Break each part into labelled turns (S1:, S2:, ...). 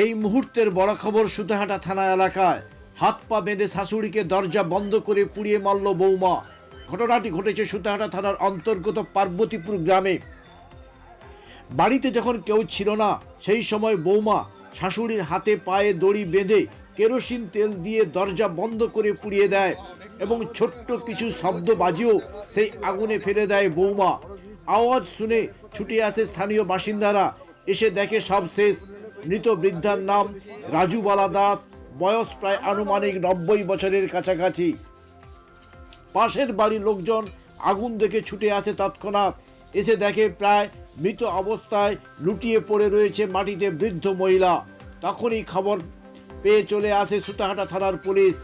S1: এই মুহূর্তের বড় খবর সুতাহাটা থানা এলাকায়। হাত পা বেঁধে শাশুড়িকে দরজা বন্ধ করে পুড়িয়ে মারল বৌমা। ঘটনাটি ঘটেছে সুতাহাটা থানার অন্তর্গত পার্বতীপুর গ্রামে। বাড়িতে যখন কেউ ছিল না, সেই সময় বৌমা শাশুড়ির হাতে পায়ে দড়ি বেঁধে কেরোসিন তেল দিয়ে দরজা বন্ধ করে পুড়িয়ে দেয় এবং ছোট্ট কিছু শব্দ বাজিয়েও সেই আগুনে ফেলে দেয় বৌমা। আওয়াজ শুনে ছুটে আসে স্থানীয় বাসিন্দারা। এসে দেখে সব শেষ। মৃত বৃদ্ধার নাম রাজুবালা দাস। বয়স প্রায় আনুমানিক নব্বই বছরের কাছাকাছি। পাশের বাড়ির লোকজন আগুন দেখে ছুটে আসে তৎক্ষণাৎ। এসে দেখে প্রায় মৃত অবস্থায় লুটিয়ে পড়ে রয়েছে মাটিতে বৃদ্ধ মহিলা। তখনই খবর পেয়ে চলে আসে সুতাহাটা থানার পুলিশ।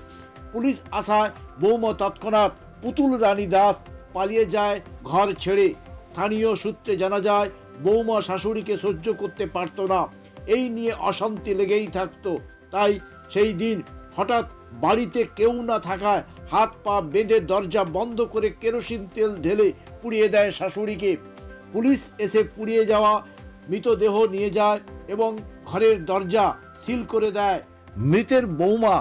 S1: পুলিশ আসায় বৌমা তৎক্ষণাৎ পুতুল রানী দাস পালিয়ে যায় ঘর ছেড়ে। স্থানীয় সূত্রে জানা যায়, বৌমা শাশুড়িকে সহ্য করতে পারতো না। এই নিয়ে অশান্তি লেগেই থাকতো। তাই সেই দিন হঠাৎ বাড়িতে কেউ না থাকায় হাত পা বেঁধে দরজা বন্ধ করে কেরোসিন তেল ঢেলে পুড়িয়ে দেয় শাশুড়িকে। পুলিশ এসে পুড়িয়ে যাওয়া, মৃতদেহ নিয়ে যায় এবং ঘরের দরজা সিল করে দেয়। মৃতের বৌমা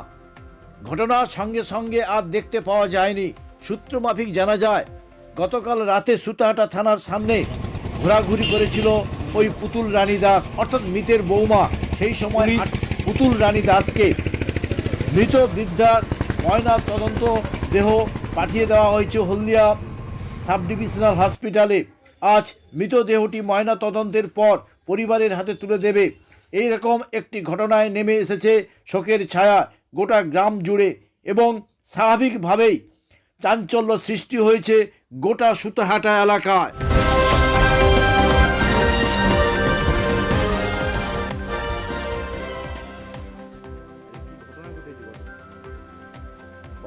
S1: ঘটনার সঙ্গে সঙ্গে আর দেখতে পাওয়া যায়নি। সূত্র মাফিক জানা যায়, গতকাল রাতে সুতাহাটা থানার সামনে ঘোরাঘুরি করেছিল ওই পুতুল রানী দাস অর্থাৎ মৃতের বৌমা সেই সময় পুতুল রানী দাসকে মৃত বৃদ্ধার ময়না তদন্ত দেহ পাঠিয়ে দেওয়া হয়েছে হলদিয়া সাব ডিভিশনাল হসপিটালে। আজ মৃতদেহটি ময়না তদন্তের পর পরিবারের হাতে তুলে দেবে। এই রকম একটি ঘটনায় নেমে এসেছে শোকের ছায়া গোটা গ্রাম জুড়ে এবং স্বাভাবিকভাবেই চাঞ্চল্য সৃষ্টি হয়েছে গোটা সুতাহাটা এলাকায়।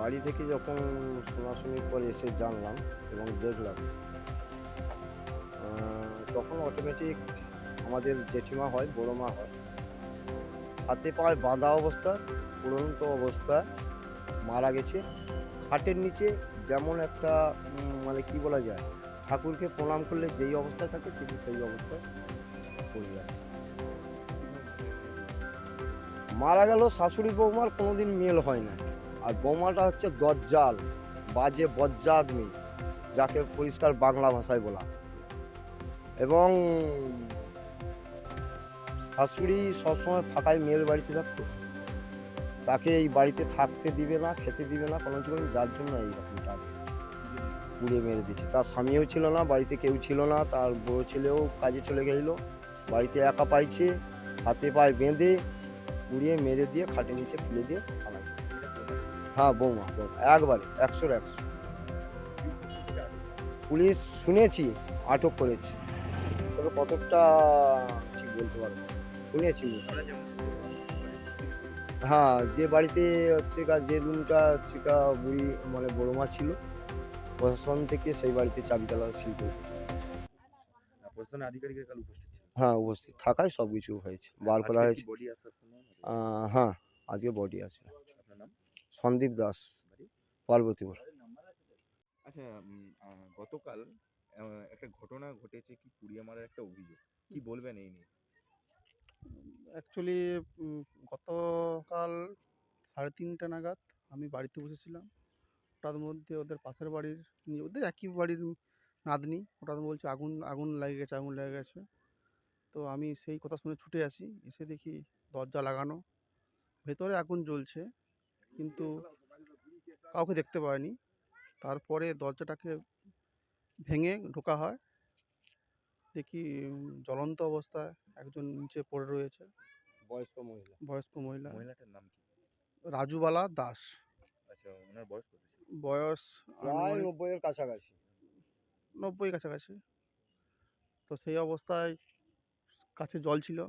S2: বাড়ি থেকে যখন শোনাশুনির পর এসে জানলাম এবং দেখলাম তখন অটোমেটিক আমাদের জেঠিমা হয় বড় মা হয়। হাতে পায়ে বাঁধা অবস্থা উড়ন্ত অবস্থায় মারা গেছে। খাটের নিচে যেমন একটা মানে কি বলা যায়, ঠাকুরকে প্রণাম করলে যেই অবস্থায় থাকে, ঠিক সেই অবস্থায় পড়ে যায়। মারা গেল শাশুড়ি বৌমার কোনোদিন মেল হয় না আর বৌমাটা হচ্ছে দজ্জাল, বাজে বজ্জা আদমি যাকে পরিষ্কার বাংলা ভাষায় বলা এবং শাশুড়ি সবসময় ফাঁকায় মেয়ের বাড়িতে থাকতো। তাকে এই বাড়িতে থাকতে দিবে না, খেতে দিবে না কোনো কিছু যার জন্য এইরকমটা পুড়িয়ে মেরে দিচ্ছে তার স্বামীও ছিল না, বাড়িতে কেউ ছিল না, তার বড় ছেলেও কাজে চলে গেল। বাড়িতে একা পাইছে, হাতে পায়ে বেঁধে পুড়িয়ে মেরে দিয়ে খাটে নিচে ফেলে দিয়ে হ্যাঁ বৌমা বৌমা একবারে একশোর একশো। পুলিশ শুনেছি আটক করেছে। তবে কতটা ঠিক বলতে পারব। শুনেছি হ্যাঁ যে বাড়িতে হচ্ছে যে রুমটা হচ্ছে বুড়ি মানে বড় মা ছিল প্রশাসন থেকে সেই বাড়িতে চাবি তালা সিল করে
S3: প্রশাসনের আধিকারিকের কাল উপস্থিত ছিল
S2: হ্যাঁ উপস্থিত থাকায় সব কিছু হয়েছে বার করা হয়েছে। হ্যাঁ আজকে বডি আছে। সন্দীপ দাস
S3: বাড়ি?
S2: পার্বতীপুর
S3: আচ্ছা গতকাল একটা ঘটনা ঘটেছে কি পুড়িয়ে মারার একটা অভিযোগ। কি বলবেন এই নিয়ে?
S4: অ্যাকচুয়ালি গতকাল সাড়ে তিনটা নাগাদ আমি বাড়িতে বসেছিলাম। ওটার মধ্যে ওদের পাশের বাড়ির ওদের একই বাড়ির নাতনি ওটা বলছে আগুন আগুন লেগে গেছে আগুন লেগে গেছে। তো আমি সেই কথা শুনে ছুটে আসি এসে দেখি দরজা লাগানো ভেতরে আগুন জ্বলছে। কিন্তু কাউকে দেখতে পাইনি তারপরে দরজাটাকে ভেঙে ঢোকা হয়। দেখি জ্বলন্ত অবস্থায় একজন নিচে পড়ে রয়েছে।
S2: বয়স্ক মহিলা।
S4: বয়স্ক মহিলা।
S3: মহিলাটার নাম কি?
S4: রাজুবালা দাস।
S3: আচ্ছা ওনার বয়স কত
S4: বয়স
S2: প্রায় নব্বইয়ের কাছাকাছি।
S4: নব্বই কাছাকাছি। তো সেই অবস্থায় কাছে জল ছিল।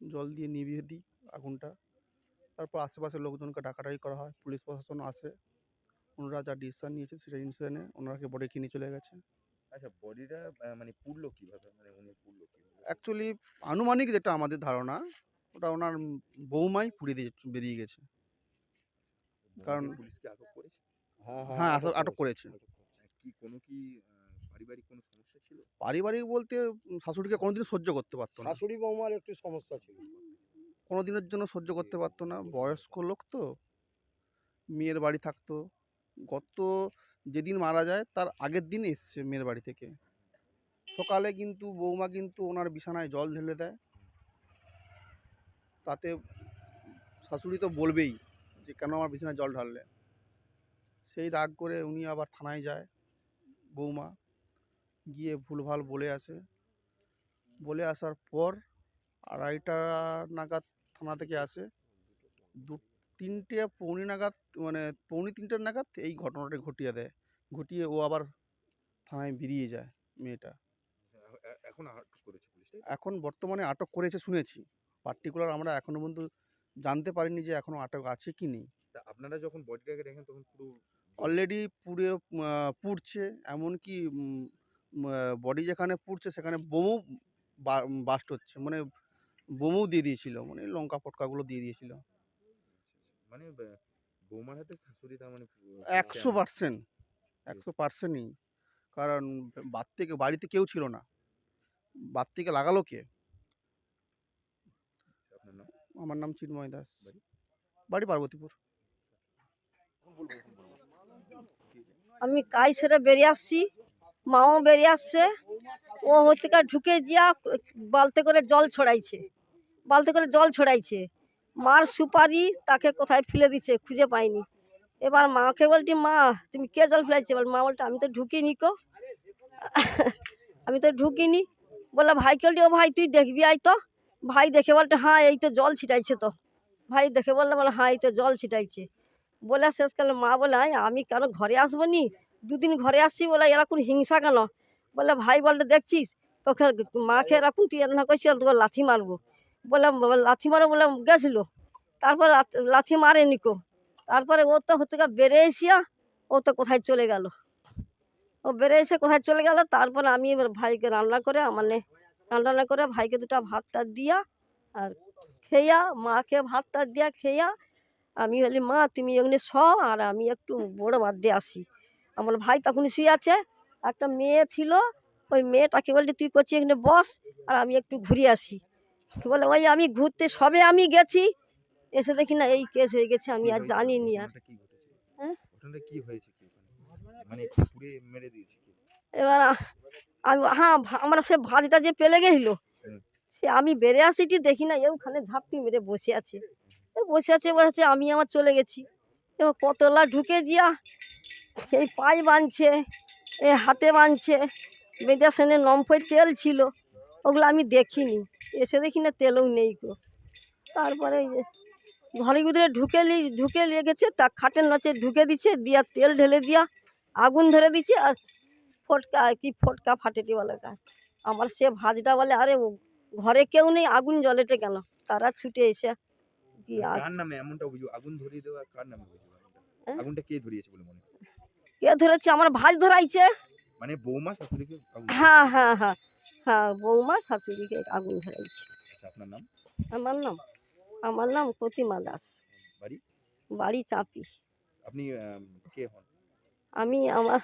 S4: জল দিয়ে নিভিয়ে দিই আগুনটা। তারপর আশেপাশের লোকজনকে ডাকাডাকি করা হয় পুলিশ প্রশাসন আসে ওনারা যা ডিসিশন নিয়েছে সেই ডিসিশনে ওনাকে বডি নিয়ে চলে গেছে।
S3: আচ্ছা বডিটা মানে পুড়লো কীভাবে? মানে উনি পুড়লো কীভাবে?
S4: অ্যাকচুয়ালি আনুমানিক যেটা আমাদের ধারণা ওটা ওনার বৌমাই পুড়িয়ে দিয়ে বেরিয়ে গেছে। কারণ-
S3: পুলিশকে আটক করেছে?
S4: হ্যাঁ, আটক- আটক করেছে।
S3: কি কোনো কি পারিবারিক কোনো সমস্যা ছিল?
S4: পারিবারিক বলতে শাশুড়িকে কোনোদিন সহ্য করতে পারতো না।
S2: শাশুড়ি বৌমার একটু সমস্যা ছিল।
S4: কোনো দিনের জন্য সহ্য করতে পারতো না। বয়স্ক লোক তো। মেয়ের বাড়ি থাকতো। গত যেদিন মারা যায়, তার আগের দিন এসছে মেয়ের বাড়ি থেকে। সকালে কিন্তু বৌমা কিন্তু ওনার বিছানায় জল ঢেলে দেয়। তাতে শাশুড়ি তো বলবেই যে, কেন আমার বিছানায় জল ঢাললে? সেই রাগ করে উনি আবার থানায় যায় বৌমা। গিয়ে ভুলভাল বলে আসে। বলে আসার পর আড়াইটা নাগাদ থানা থেকে আসে। দু তিনটে পৌনে নাগাদ মানে পৌনে তিনটে নাগাদ এই ঘটনাটা ঘটিয়ে দেয়। ঘটিয়ে ও আবার থানায় বেরিয়ে যায় মেয়েটা।
S3: এখন আটক করেছে?
S4: এখন বর্তমানে আটক করেছে শুনেছি। পার্টিকুলার আমরা এখনও পর্যন্ত জানতে পারিনি যে এখনও আটক আছে কি নেই।
S3: আপনারা যখন বডিটাকে দেখেন তখন পুরো
S4: অলরেডি পুড়ে পুড়ছে। এমনকি বডি যেখানে পুড়ছে সেখানে বোমও বাস্ট হচ্ছে। মানে বোমও দিয়ে দিয়েছিল মানে লঙ্কা ফটকাগুলো দিয়ে দিয়েছিল।
S3: মানে বৌমার হাতে শাশুড়ি তার মানে
S4: একশো। পার্সেন্ট একশো পার্সেন্টই। কারণ বাদ থেকে বাড়িতে কেউ ছিল না। বাদ থেকে লাগালো কে? আমার নাম চিন্ময় দাস।
S3: বাড়ি?
S4: পার্বতীপুর।
S5: আমি কাজ সেরে বেরিয়ে আসছি মাও বেরিয়ে আসছে ও হচ্ছে ঢুকে যা বালতে করে জল ছড়াইছে। বালতে করে জল ছড়াইছে। মার সুপারি তাকে কোথায় ফেলে দিছে খুঁজে পাইনি। এবার মাকে বলটি মা তুমি কে জল ফেলাইছে? এবার মা বলটা আমি তো ঢুকিনি কো। আমি তো ঢুকিনি। বলে ভাইকে বলছি? ও ভাই তুই দেখবি আই তো। ভাই দেখে বলতে হ্যাঁ এই তো জল ছিটাইছে তো। ভাই দেখে বললে বলে হ্যাঁ এই তো জল ছিটাইছে। বলে শেষকালে মা বলে "আয়, আমি কেন ঘরে আসব নি? দুদিন ঘরে আসছি বলে এরকম হিংসা কেন? বলে ভাই বলটা দেখছিস? তোকে মাকে এরকম তুই এরকম করছিস তোকে লাথি মারবো। বলে বলে, লাথি মারো বলে গেছিল। তারপর লাথি মারে নিকো তারপরে ও তো হচ্ছে বেড়ে এসিয়া, ও তো কোথায় চলে গেল। ও বেড়ে এসে কোথায় চলে গেল, তারপর আমি এবার ভাইকে রান্না করে, আমার নে, রান্না করে ভাইকে দুটো ভাত টাত দিয়া আর খেয়া, মাকে ভাত টাত দিয়া খেয়া, আমি বলি, মা, তুমি এখানে শ আর আমি একটু বড় বাদ দিয়ে আসি আমার ভাই তখন শুয়ে আছে। একটা মেয়ে ছিল, ওই মেয়েটাকে বলছি তুই করছি এখানে বস, আর আমি একটু ঘুরে আসি। বলে ওই আমি ঘুরতে সবে আমি গেছি। এসে দেখি না এই কেস হয়ে গেছে আমি আর
S3: হয়েছে?
S5: জানি নি আর। হ্যাঁ?
S3: মানে
S5: এবার আমি হ্যাঁ আমার সে ভাজটা যে পেলে গেছিল সে আমি বেড়ে আসিটি দেখি না ওখানে ঝাপটি মেরে বসে আছে। বসে আছে বসে আমি আমার চলে গেছি। এবার কতলা ঢুকে দিয়া এই পায়ে বাঁধছে এ হাতে বাঁধছে বেঁধে সেনে নম্ফই তেল ছিল। ওগুলো আমি দেখিনি। এসে দেখি না তেলও নেই গো। তারপরে ঘরের ভিতরে ঢুকে ঢুকে নিয়ে গেছে তা খাটের নচে ঢুকে দিছে দিয়া তেল ঢেলে দিয়া আগুন ধরে দিচ্ছে আর ফটকা কি ফটকা ফাটেটি বলে গাছ আমার সে ভাজটা বলে আরে ও ঘরে কেউ নেই আগুন জলেটে কেন? তারা ছুটে এসে কি আগ-
S3: কার নামে এমনটা অভিযোগ? আগুন ধরিয়ে দেওয়া কার নামে অভিযোগ?
S5: হ্যাঁ?
S3: আগুনটা কে ধরিয়েছে বলে মনে
S5: কে ধরেছে? আমার ভাজ ধরাইছে।
S3: মানে বৌমা শাশুড়িকে
S5: হ্যাঁ হ্যাঁ হ্যাঁ। হ্যাঁ বৌমা শাশুড়িকে আগুন ধরাইছে
S3: আচ্ছা আপনার নাম
S5: আমার নাম আমার নাম প্রতিমা দাস
S3: বাড়ি
S5: বাড়ি চাপি
S3: আপনি আম, কে হন
S5: আমি আমার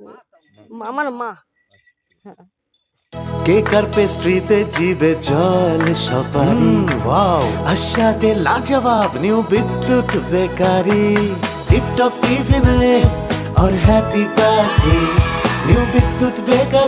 S3: নাম?
S5: আমার মা
S3: আচ্ছা।
S6: কেকার পেস্ট্রিতে জিবে জল সপারি ওয়াও আশাতে লাজবাব নিউ বিদ্যুৎ বেকারি টিপটপ টিফিনে और happy party new Bidyut bakery Monday